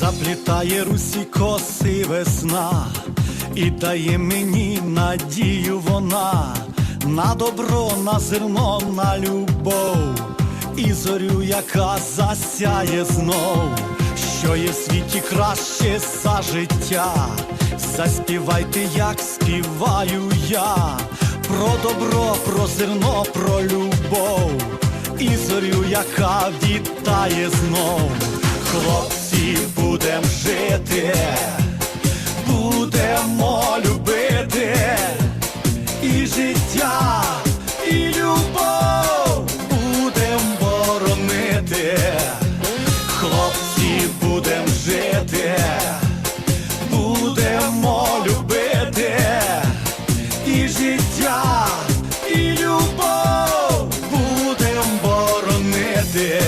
Заплітає русі коси весна і дає мені надію вона на добро, на зерно, на любов. І зорю, яка засяє знов, що є в світі краще за життя. Заспівайте, як співаю я, про добро, про зерно, про любов. І зорю, яка вітає знов. Хлопці, будем жити, всі будем жити, будемо любити і життя, і любов будем боронити.